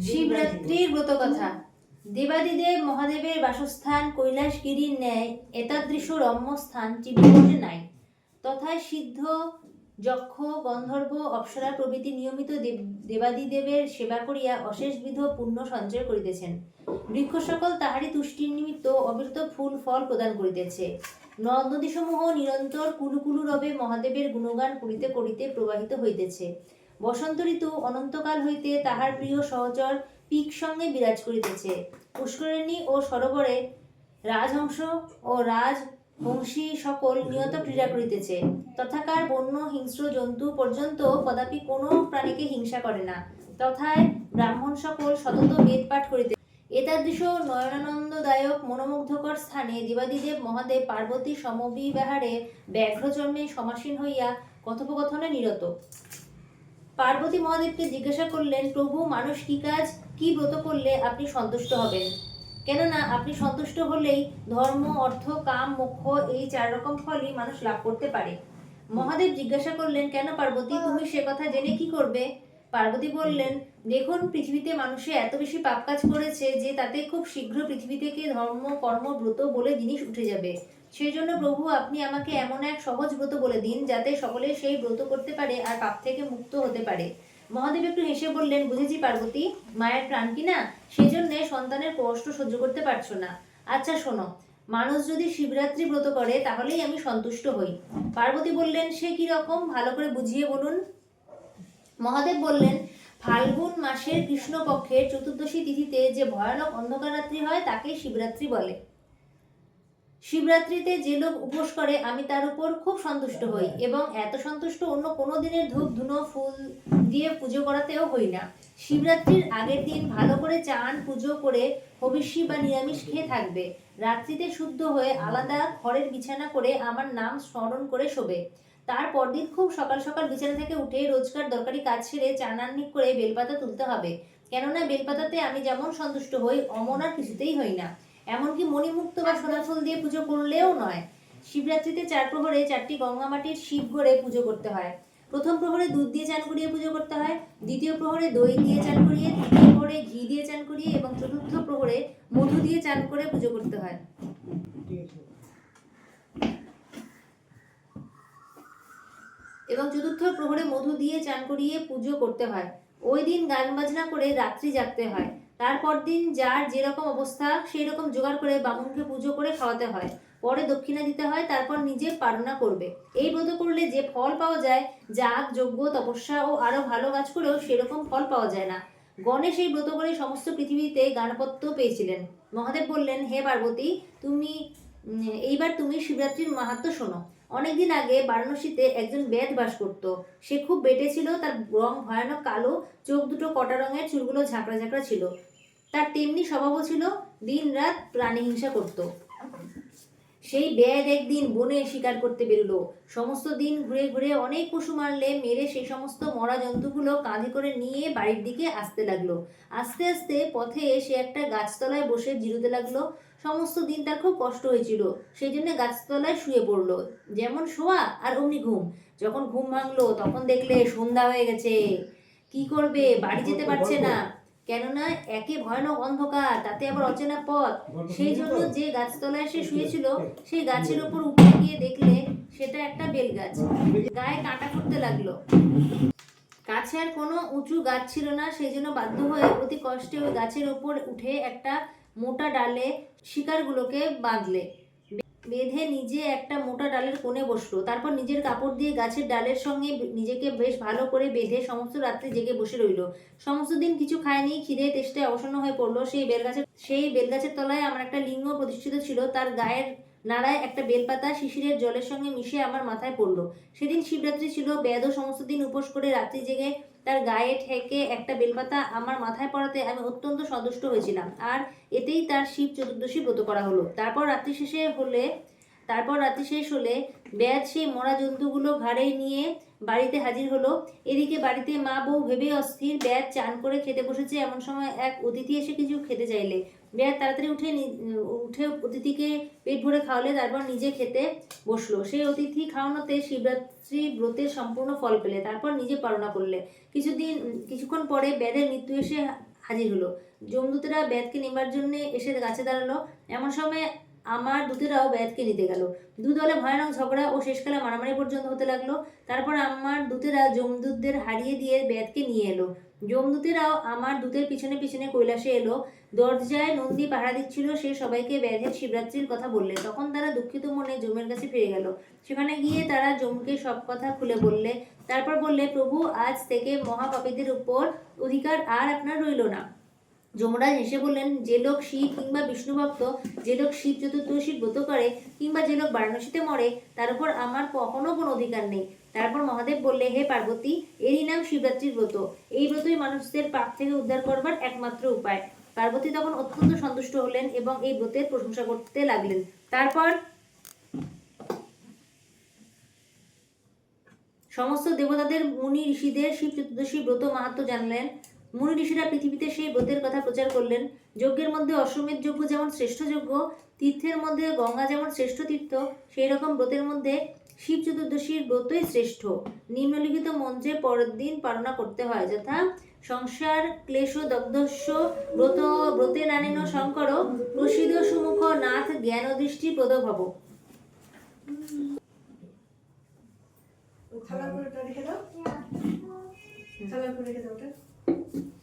শিবরাত্রির ব্রত কথা। দেবাদিদেব মহাদেবের বাসস্থান কৈলাসগিরির ন্যায়, এতাদৃশ রম্যস্থান ত্রিভুবনে নাই। তথায় সিদ্ধ, যক্ষ, গন্ধর্ব, অপ্সরা প্রভৃতি নিয়মিত দেব- দেবাদিদেবের সেবা করিয়া অশেষবিধ পুণ্য সঞ্চয় করিতেছেন। বৃক্ষ সকল তাহারই তুষ্টির নিমিত্ত অবিরত ফুল, ফল প্রদান করিতেছে। নদ নদীসমূহ নিরন্তর কুলুকুলু রবে মহাদেবের গুণগান করিতে করিতে প্রবাহিত হইতেছে। বসন্ত ঋতু অনন্তকাল হইতে তাহার প্রিয় সহচর পিক সঙ্গে বিরাজ করিতেছে। পুষ্করিণী ও সরোবরে রাজহংস ও রাজ বংশী সকল নিয়ত ক্রীড়া করিতেছে। তথাকার বন্য, হিংস্র জন্তু পর্যন্ত কদাপি কোনো প্রাণীকে হিংসা করে না। তথায় ব্রাহ্মণ সকল সতত বেদ পাঠ করিতে এতাদৃশ নয়নানন্দদায়ক মনোমুগ্ধকর স্থানে দেবাদিদেব মহাদেব পার্বতী সমবিবাহারে ব্যাঘ্রচর্মে সমাসীন হইয়া কথোপকথনে নিরত। পার্বতী মহাদেবকে জিজ্ঞাসা করলেন, প্রভু, মানুষ কি কাজ? কি ব্রত করলে আপনি সন্তুষ্ট হবেন? কেননা, আপনি সন্তুষ্ট হলেই ধর্ম, অর্থ, কাম, মোক্ষ, এই চার রকম ফলই মানুষ লাভ করতে পারে। মহাদেব জিজ্ঞাসা করলেন, কেন পার্বতী? তুমি সে কথা জেনে কি করবে? পার্বতী বললেন, দেখুন, পৃথিবীতে মানুষে এত বেশি পাপ কাজ করেছে যে তাতে খুব শীঘ্র পৃথিবী থেকে ধর্ম, কর্ম, ব্রত বলে জিনিস উঠে যাবে। সেই জন্য প্রভু, আপনি আমাকে এমন এক সহজ ব্রত বলে দিন যাতে সকলে সেই ব্রত করতে পারে আর পাপ থেকে মুক্ত হতে পারে। মহাদেব একটু হেসে বললেন, বুঝেছি পার্বতী, মায়ের প্রাণ কি না? সেই জন্য সন্তানের কষ্ট সহ্য করতে পারছ না। আচ্ছা শোনো, মানুষ যদি শিবরাত্রি ব্রত করে, তাহলেই আমি সন্তুষ্ট হই। পার্বতী বললেন, সে কি রকম? ভালো করে বুঝিয়ে বলুন। মহাদেব বললেন, ফাল্গুন মাসের কৃষ্ণপক্ষের চতুর্দশী তিথিতে যে ভয়ানক অন্ধকার রাত্রি হয়, তাকে শিবরাত্রি বলে। শিবরাত্রিতে যে লোক উপোস করে, আমি তার উপর খুব সন্তুষ্ট হই এবং এত সন্তুষ্ট অন্য কোনো দিনের ধূপ, ধুনো, ফুল দিয়ে পুজো করাতেও হই না। শিবরাত্রির আগের দিন ভালো করে চান, পুজো করে হবিষ্যি বা নিরামিষ খেয়ে থাকবে। রাত্রিতে শুদ্ধ হয়ে আলাদা খড়ের বিছানা করে আমার নাম স্মরণ করে শোবে। তার পরদিন খুব সকাল সকাল বিছানা থেকে উঠে রোজকার দরকারি কাজ সেরে চানান্নিক করে বেলপাতা তুলতে হবে। কেননা বেলপাতাতে আমি যেমন সন্তুষ্ট হই, অমন আর কিছুতেই হই না। এমনকি মণিমুক্ত বা সোনাফুল দিয়ে পুজো করলেও নয়। শিবরাত্রিতে চার প্রহরে চারটি গঙ্গামাটির শিব গড়ে পুজো করতে হয়। প্রথম প্রহরে দুধ দিয়ে চান করিয়ে পুজো করতে হয়, দ্বিতীয় প্রহরে দই দিয়ে চান করিয়ে, তৃতীয় প্রহরে ঘি দিয়ে চান করিয়ে এবং চতুর্থ প্রহরে মধু দিয়ে চান করে পুজো করতে হয়। এবং চতুর্থ প্রহরে মধু দিয়ে চান করিয়ে পুজো করতে হয়। ওই দিন গান বাজনা করে রাত্রি জাগতে হয়। তারপর দিন যার যেরকম অবস্থা সেই রকম জোগাড় করে বামুনকে পুজো করে খাওয়াতে হয়। পরে দক্ষিণা দিতে হয়, তারপর নিজে পারণা করবে। এই ব্রত করলে যে ফল পাওয়া যায়, যাগ, যজ্ঞ, তপস্যা ও আরও ভালো কাজ করেও সেরকম ফল পাওয়া যায় না। গণেশ এই ব্রত করে সমস্ত পৃথিবীতে গানপত্য পেয়েছিলেন। মহাদেব বললেন, হে পার্বতী, তুমি এইবার তুমি শিবরাত্রির মাহাত্ম শোনো। অনেকদিন আগে বারাণসীতে একজন বেদ বাস করত। সে খুব বেটে ছিল, তার রং ভয়ানক কালো, চোখ দুটো কটা রঙের, চুলগুলো ঝাঁকড়া ঝাঁকড়া ছিল। তার তেমনি স্বভাবও ছিল দিন রাত প্রাণী হিংসা করত। সেই বেদ একদিন বনে শিকার করতে বেরোলো। সমস্ত দিন ঘুরে ঘুরে অনেক পশু মারলে মেরে সেই সমস্ত মরা জন্তুগুলো কাঁধে করে নিয়ে বাড়ির দিকে আসতে লাগল। আস্তে আস্তে পথে সে একটা গাছতলায় বসে জিরোতে লাগল। সমস্ত দিন তার খুব কষ্ট হয়েছিল। সেই জন্য গাছতলায় শুয়ে পড়ল। যেমন শোয়া আর অমনি ঘুম। যখন ঘুম ভাঙলো তখন দেখলে সন্ধ্যা হয়ে গেছে। কি করবে? বাড়ি যেতে পারছে না। কেননা একে ভয়ানক অন্ধকার তাতে আবার অচেনা পথ। সেই জন্য যে গাছতলায় সে শুয়েছিল সেই গাছের উপর উঠে গিয়ে দেখলে সেটা একটা বেল গাছ গায়ে কাঁটা করতে লাগল। কাছে আর কোনো উঁচু গাছ ছিল না সেই জন্য বাধ্য হয়ে অতি কষ্টে ওই গাছের উপর উঠে একটা মোটা ডালে শিকারগুলোকে বাঁধলে। বেঁধে নিজে একটা মোটা ডালের কোণে বসল। তারপর নিজের কাপড় দিয়ে গাছের ডালের সঙ্গে নিজেকে বেশ ভালো করে বেঁধে সমস্ত রাত্রি জেগে বসে রইল। সমস্ত দিন কিছু খায়নি, খিদে তেষ্টায় অসন্ন হয়ে পড়ল। সেই বেলগাছের সেই বেলগাছের তলায় আমার একটা লিঙ্গ প্রতিষ্ঠিত ছিল। তার গায়ের নাড়ায় একটা বেলপাতা শিশিরের জলের সঙ্গে মিশে আমার মাথায় পড়ল। সেদিন শিবরাত্রি ছিল বেদও সমস্ত দিন উপোস করে রাত্রি জেগে তার গায়ে ঠেকে একটা বেলপাতা আমার মাথায় পড়াতে আমি অত্যন্ত সন্তুষ্ট হয়েছিলাম। আর এতেই তার শিব চতুর্দশী ব্রত করা হলো। তারপর রাত্রি শেষে হলে তারপর রাত্রি শেষ হলে ব্যাদ সেই মরা জন্তুগুলো ঘাড়ে নিয়ে বাড়িতে হাজির হলো। এদিকে বাড়িতে মা বউ ভেবে অস্থির ব্যাদ চান করে খেতে বসেছে। এমন সময় এক অতিথি এসে কিছু খেতে চাইলে। ব্যাদ তাড়াতাড়ি উঠে উঠে অতিথিকে পেট ভরে খাওয়ালে, তারপর নিজে খেতে বসল। সেই অতিথি খাওয়ানোতে শিবরাত্রি ব্রতের সম্পূর্ণ ফল পেলে, তারপর নিজে পালনা করলে। কিছুদিন, কিছুক্ষণ পরে ব্যাদের মৃত্যু এসে হাজির হলো। যমদূতেরা ব্যাধকে নেবার জন্য এসে গাছে দাঁড়াল। এমন সময় আমার দূতেরাও ব্যাধকে নিতে গেল। দু দলে ভয়ানক ঝগড়া ও শেষকালে মারামারি পর্যন্ত হতে লাগল। তারপর আমার দূতেরা যমদূতদের হারিয়ে দিয়ে ব্যাধকে নিয়ে এলো। যমদূতেরাও আমার দূতের পিছনে পিছনে কৈলাসে এলো। দরজায় নন্দী পাহারা দিচ্ছিল, সে সবাইকে ব্যাধের শিবরাত্রির কথা বললে। তখন তারা দুঃখিত মনে জমের কাছে ফিরে গেল। সেখানে গিয়ে তারা জমকে সব কথা খুলে বললে। তারপর বললে, প্রভু, আজ থেকে মহাপাপীদের উপর অধিকার আর আপনার রইল না। যমরাজ হেসে বললেন, যে লোক শিব কিংবা বিষ্ণু ভক্ত, যে লোক শিব চতুর্দশীর ব্রত করে কিংবা যে লোক বারাণসীতে মরে, তার উপর আমার কখনো কোনো অধিকার নেই। তারপর মহাদেব বললে, হে পার্বতী, এরই নাম শিবরাত্রির ব্রত। এই ব্রতই মানুষদের পাপ থেকে উদ্ধার করবার একমাত্র উপায়। পার্বতী তখন অত্যন্ত সন্তুষ্ট হলেন এবং এই ব্রতের প্রশংসা করতে লাগলেন। তারপর সমস্ত দেবতাদের, মুনি ঋষিদের শিব চতুর্দশী ব্রত মাহাত্ম জানলেন। মুনি ঋষিরা পৃথিবীতে সেই ব্রতের কথা প্রচার করলেন। যজ্ঞের মধ্যে অশ্বমেধ যজ্ঞ যেমন শ্রেষ্ঠ যজ্ঞ, তীর্থের মধ্যে গঙ্গা যেমন শ্রেষ্ঠ তীর্থ, সেই রকম ব্রতের মধ্যে শিব চতুর্দশীর ব্রতই শ্রেষ্ঠ। নিম্নলিখিত মন্ত্রে পরের দিন পালনা করতে হয়, যথা সংসার, ক্লেশ দগ্ধস্য ব্রত, ব্রতে নানেন শঙ্কর, প্রসিদ্ধ সুমুখ নাথ জ্ঞান দৃষ্টি প্রদ ভব থালা করে রেখে দাও। করে রেখে দাও Thank you.